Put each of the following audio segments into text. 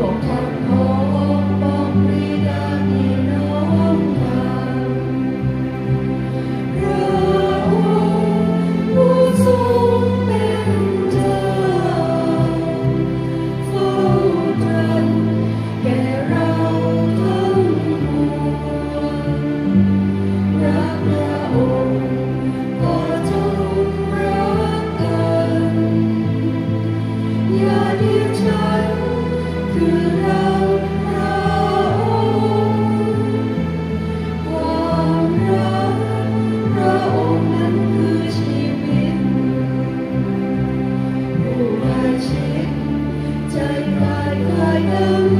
หลวงท่า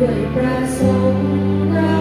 ด้วยประสงค์เรา